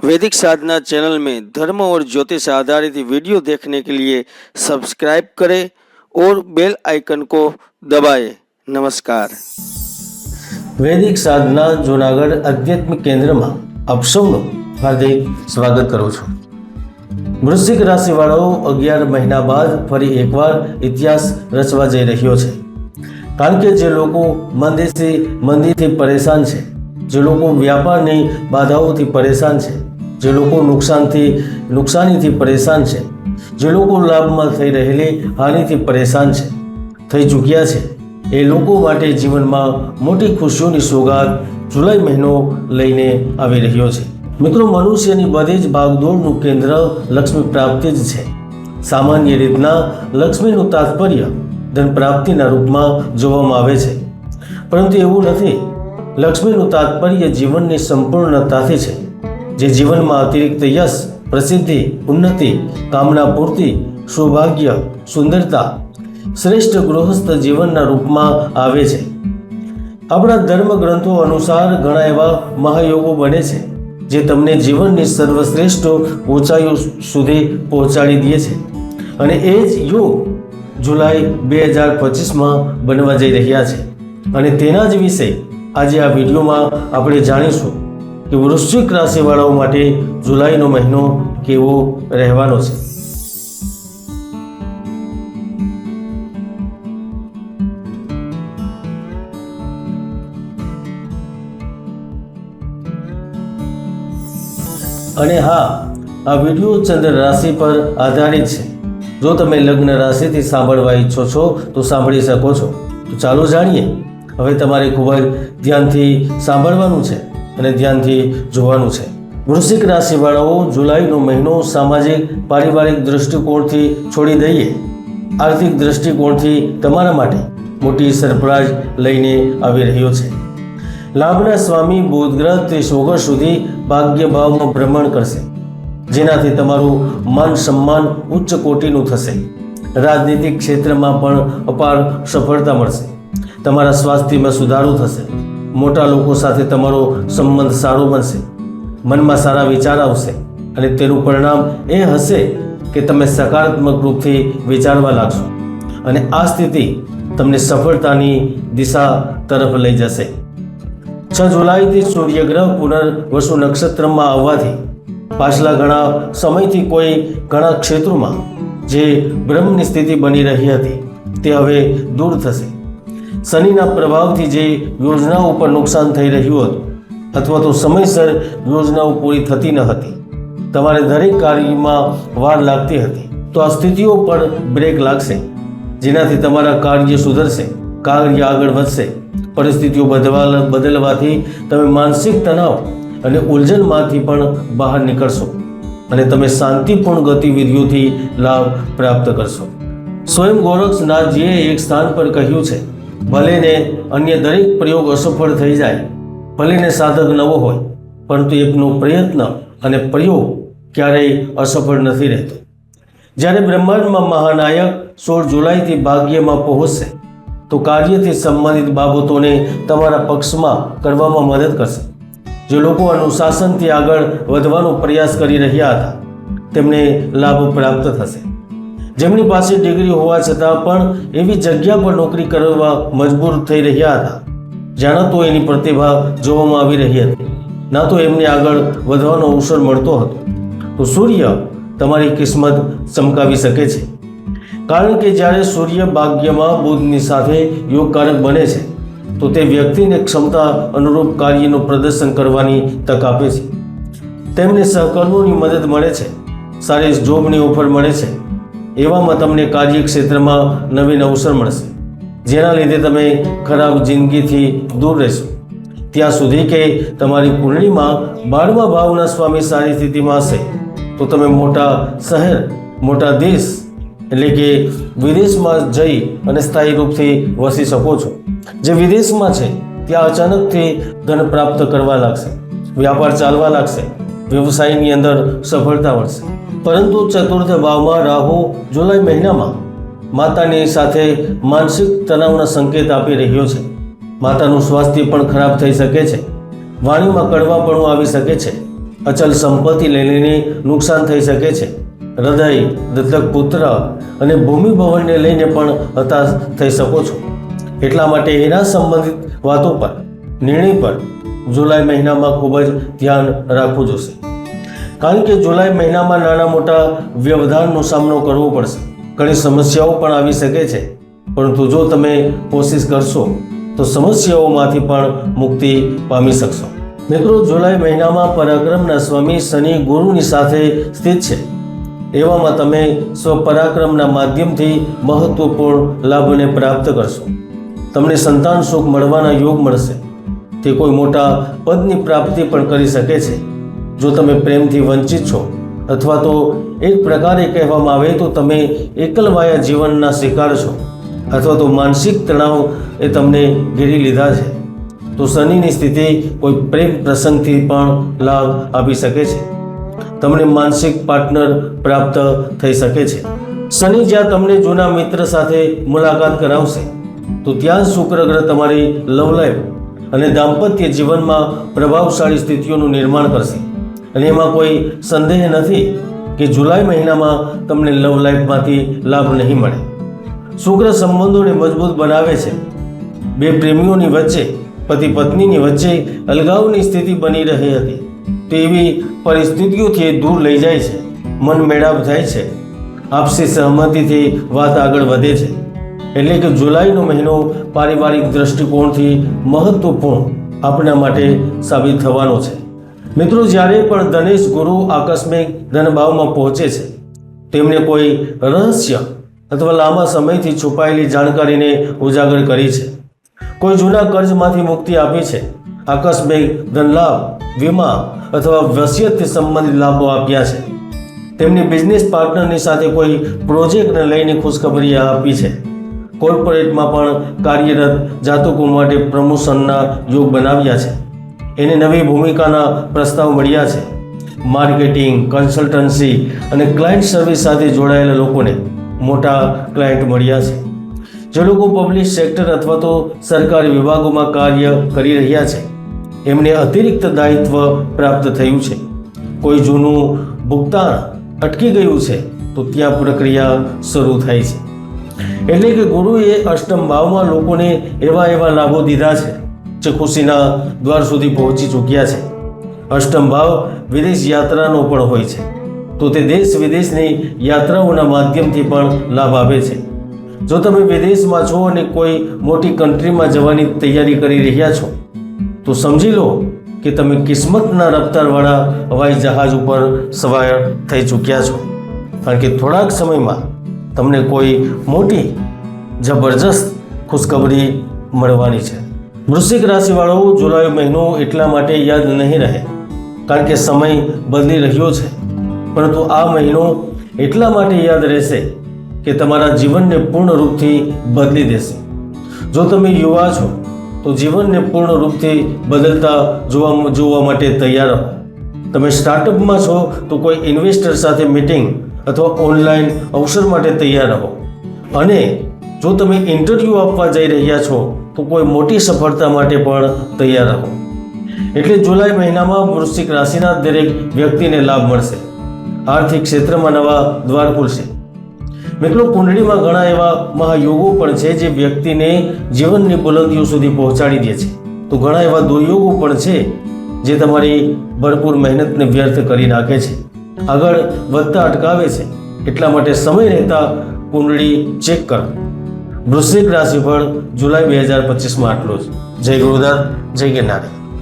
वैदिक साधना चैनल में धर्म और ज्योतिष आधारित वीडियो देखने के लिए सब्सक्राइब करें और बेल आइकन को दबाएं નમસ્કાર વૈદિક સાધના જુનાગઢ આધ્યાત્મિક કેન્દ્રમાં આપ સૌનું હાર્દિક સ્વાગત કરું છું વૃશ્ચિક રાશિવાળાઓ અગિયાર મહિના બાદ ફરી એકવાર ઇતિહાસ રચવા જઈ રહ્યો છે કારણ કે જે લોકો મંદીથી મંદીથી પરેશાન છે જે લોકો વ્યાપારની બાધાઓથી પરેશાન છે જે લોકો નુકસાનથી, નુકસાનીથી પરેશાન છે. જે લોકો લાભમાં થઈ રહેલી હાનિથી પરેશાન છે, થઈ ચૂક્યા છે. એ લોકો માટે જીવનમાં મોટી ખુશીઓની સોગાદ જુલાઈ મહિનો લઈને આવી રહ્યો છે. મિત્રો, મનુષ્યની બધી જ ભાગદોડનું કેન્દ્ર લક્ષ્મી પ્રાપ્તિ જ છે. સામાન્ય રીતના લક્ષ્મીનું તાત્પર્ય ધન પ્રાપ્તિના રૂપમાં જોવામાં આવે છે. પરંતુ એવું નથી. લક્ષ્મીનું તાત્પર્ય જીવનની સંપૂર્ણતાથી છે. જે જીવનમાં અતિરિક્ત યશ, પ્રસિદ્ધિ, ઉન્નતિ, કામના પૂર્તિ, સૌભાગ્ય, સુંદરતા, શ્રેષ્ઠ ગૃહસ્થ જીવનના રૂપમાં આવે છે. આપણા ધર્મ ગ્રંથો અનુસાર ઘણા એવા મહાયોગો બને છે, જે તમને જીવનની સર્વશ્રેષ્ઠ ઊંચાઈઓ સુધી પહોંચાડી દે છે. અને એ જ યોગ જુલાઈ બે હજાર પચીસમાં બનવા જઈ રહ્યા છે. અને તેના જ વિશે આજે આ વિડીયોમાં આપણે જાણીશું. કે વૃશ્ચિક રાશિવાળાઓ માટે જુલાઈનો મહિનો કેવો રહેવાનો છે? અને હા, આ વીડિયો ચંદ્ર રાશિ પર આધારિત છે. જો તમે લગ્ન રાશિથી સાંભળવા ઈચ્છો છો, તો સાંભળી શકો છો. તો ચાલો જાણીએ. હવે તમારે ખૂબ જ ધ્યાનથી સાંભળવાનું છે. અને ધ્યાનથી જોવાનું છે. વૃશ્ચિક રાશિવાળાઓ જુલાઈનો મહિનો સામાજિક, પારિવારિક દૃષ્ટિકોણથી છોડી દઈએ. આર્થિક દૃષ્ટિકોણથી તમારા માટે મોટી સરપ્રાઈઝ લઈને આવી રહ્યો છે. લાભના સ્વામી બુધ ગ્રહ ત્રીસ ઓગસ્ટ સુધી ભાગ્યભાવમાં ભ્રમણ કરશે. જેનાથી તમારું માન સન્માન ઉચ્ચ કોટીનું થશે. રાજનીતિક ક્ષેત્રમાં પણ અપાર સફળતા મળશે. તમારા સ્વાસ્થ્યમાં સુધારો થશે. મોટા લોકો સાથે તમારો સંબંધ સારો બનશે. મનમાં સારા વિચાર આવશે અને તેનું પરિણામ એ હશે કે તમે સકારાત્મક રૂપથી વિચારવા લાગશો અને આ સ્થિતિ તમને સફળતાની દિશા તરફ લઈ જશે. છ જુલાઈથી સૂર્યગ્રહ પુનર્વસુ નક્ષત્રમાં આવવાથી પાછલા ઘણા સમયથી કોઈ ઘણા ક્ષેત્રોમાં જે બ્રહ્મની સ્થિતિ બની રહી હતી તે હવે દૂર થશે. શનિના પ્રભાવથી જે યોજનાઓ પર નુકસાન થઈ રહ્યું હતું, અથવા તો સમયસર યોજનાઓ પૂરી થતી ન હતી, તમારે દરેક કાર્યમાં વાર લાગતી હતી. તો આ સ્થિતિઓ પર બ્રેક લાગશે, જેનાથી તમારા કાર્ય સુધરશે, કાર્ય આગળ વધશે. પરિસ્થિતિઓ બદલવા બદલવાથી તમે માનસિક તણાવ અને ઉલઝનમાંથી પણ બહાર નીકળશો અને તમે શાંતિપૂર્ણ ગતિવિધિઓથી લાભ પ્રાપ્ત કરશો. સ્વયં ગોરક્ષનાથજીએ એક સ્થાન પર કહ્યું છે ભલેને અન્ય દરેક પ્રયોગ અસફળ થઈ જાય, ભલેને સાધક નવો હોય, પરંતુ એકનો પ્રયત્ન અને પ્રયોગ ક્યારેય અસફળ નથી રહેતો. જ્યારે બ્રહ્માંડમાં મહાનાયક સોળ જુલાઈથી ભાગ્યમાં પહોંચશે, તો કાર્યથી સંબંધિત બાબતોને તમારા પક્ષમાં કરવામાં મદદ કરશે. જે લોકો અનુશાસનથી આગળ વધવાનો પ્રયાસ કરી રહ્યા હતા, તેમને લાભ પ્રાપ્ત થશે. જેમની પાસે ડિગ્રી હોવા છતાં પણ એવી જગ્યા પર નોકરી કરવા મજબૂર થઈ રહ્યા હતા. જ્યાં તો એની પ્રતિભા જોવામાં આવી રહી હતી. ના તો એમને આગળ વધવાનો અવસર મળતો હતો. તો સૂર્ય તમારી કિસ્મત ચમકાવી શકે છે. કારણ કે જ્યારે સૂર્ય ભાગ્યમાં બુધની સાથે યોગકારક બને છે, તો તે વ્યક્તિને ક્ષમતા અનુરૂપ કાર્યનું પ્રદર્શન કરવાની તક આપે છે. તેમને સહકર્મીઓની મદદ મળે છે. સારી જોબની ઓફર મળે છે. એવામાં તમને કાર્યક્ષેત્રમાં નવીન અવસર મળશે. જેના લીધે તમે ખરાબ જિંદગીથી દૂર રહેશો. ત્યાં સુધી કે તમારી કુંડળીમાં બારમા ભાવના સ્વામી સારી સ્થિતિમાં હશે. તો તમે મોટા શહેર, મોટા દેશ, એટલે કે વિદેશમાં જઈ અને સ્થાયી રૂપથી વસી શકો છો. જે વિદેશમાં છે, ત્યાં અચાનકથી ધન પ્રાપ્ત કરવા લાગશે, વ્યાપાર ચાલવા લાગશે વ્યવસાયની અંદર સફળતા મળશે. પરંતુ ચતુર્થ ભાવમાં રાહુ જુલાઈ મહિનામાં માતાની સાથે માનસિક તણાવના સંકેત આપી રહ્યો છે. માતાનું સ્વાસ્થ્ય પણ ખરાબ થઈ શકે છે. વાણીમાં કડવાપણું આવી શકે છે. અચલ સંપત્તિ લઈને નુકસાન થઈ શકે છે. હૃદય, દત્તક પુત્ર અને ભૂમિ ભવનને લઈને પણ હતાશ થઈ શકો છો. એટલા માટે એના સંબંધિત વાતો પર, નિર્ણય પર જુલાઈ મહિનામાં ખૂબ જ ધ્યાન રાખવું જોશે. કારણ કે જુલાઈ મહિનામાં નાના મોટા વ્યવધાનનો સામનો કરવો પડશે. ઘણી સમસ્યાઓ પણ આવી શકે છે. પરંતુ જો તમે કોશિશ કરશો, તો સમસ્યાઓમાંથી પણ મુક્તિ પામી શકશો. મિત્રો, જુલાઈ મહિનામાં પરાક્રમના સ્વામી શનિ ગુરુની સાથે સ્થિત છે. એવામાં તમે સ્વપરાક્રમના માધ્યમથી મહત્વપૂર્ણ લાભને પ્રાપ્ત કરશો. તમને સંતાન સુખ મળવાના યોગ મળશે. તે કોઈ મોટા પદની પ્રાપ્તિ પણ કરી શકે છે. જો તમે પ્રેમથી વંચિત છો, અથવા તો એક પ્રકારે કહેવામાં આવે તો તમે એકલવાયા જીવનના શિકાર છો, અથવા તો માનસિક તણાવ એ તમને ઘેરી લીધા છે, તો શનિની સ્થિતિ કોઈ પ્રેમ પ્રસંગથી પણ લાભ આપી શકે છે. તમને માનસિક પાર્ટનર પ્રાપ્ત થઈ શકે છે. શનિ જ્યાં તમને જૂના મિત્ર સાથે મુલાકાત કરાવશે, તો ત્યાં શુક્ર ગ્રહ તમારી લવ લાઈફ અને દાંપત્ય જીવનમાં પ્રભાવશાળી સ્થિતિઓનું નિર્માણ કરશે. અને એમાં કોઈ સંદેહ નથી કે જુલાઈ મહિનામાં તમને લવ લાઈફમાંથી લાભ નહીં મળે. શુક્ર સંબંધોને મજબૂત બનાવે છે. બે પ્રેમીઓની વચ્ચે, પતિ પત્નીની વચ્ચે અલગાવની સ્થિતિ બની રહી હતી. તેવી પરિસ્થિતિઓથી દૂર લઈ જાય છે. મન મેળાપ થાય છે. આપસી સહમતિથી વાત આગળ વધે છે. એટલે કે જુલાઈનો મહિનો પારિવારિક દ્રષ્ટિકોણથી મહત્વપૂર્ણ આપણા માટે સાબિત થવાનો છે. મિત્રો, જ્યારે પણ ધનેશ ગુરુ આકસ્મિક ધનભાવમાં પહોંચે છે, તેમને કોઈ રહસ્ય અથવા લાંબા સમયથી છુપાયેલી જાણકારીને ઉજાગર કરી છે. કોઈ જૂના કર્જમાંથી મુક્તિ આપી છે, આકસ્મિક ધનલાભ, વીમા અથવા વસિયતથી સંબંધિત લાભો આપ્યા છે. તેમની બિઝનેસ પાર્ટનરની સાથે કોઈ પ્રોજેક્ટને લઈને ખુશખબરી આપી છે. કોર્પોરેટમાં પણ કાર્યરત જાતકો માટે પ્રમોશનના યોગ બનાવ્યા છે. એને નવી ભૂમિકાના પ્રસ્તાવ મળ્યા છે. માર્કેટિંગ, કન્સલ્ટન્સી અને ક્લાયન્ટ સર્વિસ સાથે જોડાયેલા લોકોને મોટા ક્લાયન્ટ મળ્યા છે. જે લોકો પબ્લિક સેક્ટર અથવા તો સરકારી વિભાગોમાં કાર્ય કરી રહ્યા છે. એમને અતિરિક્ત દાયિત્વ પ્રાપ્ત થયું છે. કોઈ જૂનું ભુગતાન અટકી ગયું છે, તો ત્યાં પ્રક્રિયા શરૂ થાય છે. એટલે કે ગુરુએ અષ્ટમ ભાવમાં લોકોને એવા એવા લાભો દીધા છે જે ખુશીના દ્વાર સુધી પહોંચી ચૂક્યા છે. અષ્ટમ ભાવ વિદેશ યાત્રાનો પણ હોય છે. તો તે દેશ વિદેશની યાત્રાઓના માધ્યમથી પણ લાભ આપે છે. જો તમે વિદેશમાં છો અને કોઈ મોટી કન્ટ્રીમાં જવાની તૈયારી કરી રહ્યા છો, તો સમજી લો કે તમે કિસ્મતના રફતારવાળા હવાઈ જહાજ ઉપર સવાર થઈ ચૂક્યા છો. કારણ કે થોડાક સમયમાં તમને કોઈ મોટી જબરજસ્ત ખુશખબરી મળવાની છે. વૃશ્ચિક રાશિવાળો જુલાઈ મહિનો એટલા માટે યાદ નહીં રહે, કારણ કે સમય બદલી રહ્યો છે. પરંતુ આ મહિનો એટલા માટે યાદ રહેશે કે તમારા જીવનને પૂર્ણ રૂપથી બદલી દેશે. જો તમે યુવા છો, તો જીવનને પૂર્ણ રૂપથી બદલતા જોવા જોવા માટે તૈયાર રહો. તમે સ્ટાર્ટઅપમાં છો, તો કોઈ ઇન્વેસ્ટર સાથે મીટિંગ અથવા ઓનલાઈન અવસર માટે તૈયાર રહો. અને જો તમે ઇન્ટરવ્યૂ આપવા જઈ રહ્યા છો, તો કોઈ મોટી સફળતા માટે પણ તૈયાર રહો. એટલે જુલાઈ મહિનામાં વૃશ્ચિક રાશિના દરેક વ્યક્તિને લાભ મળશે. આર્થિક ક્ષેત્રમાં નવા દ્વાર ખુલશે. મિત્રો, કુંડળીમાં ઘણા એવા મહાયોગો પણ છે જે વ્યક્તિને જીવનની બુલંદીઓ સુધી પહોંચાડી દે છે. તો ઘણા એવા દુર્યોગો પણ છે જે તમારી ભરપૂર મહેનતને વ્યર્થ કરી નાખે છે. આગળ વધતા અટકાવે છે. એટલા માટે સમય રહેતા કુંડળી ચેક કરો. વૃશ્ચિક રાશિફળ જુલાઈ બે હજાર પચીસમાં આટલો જ. જય ગુરુદાસ જય ગિરનારી.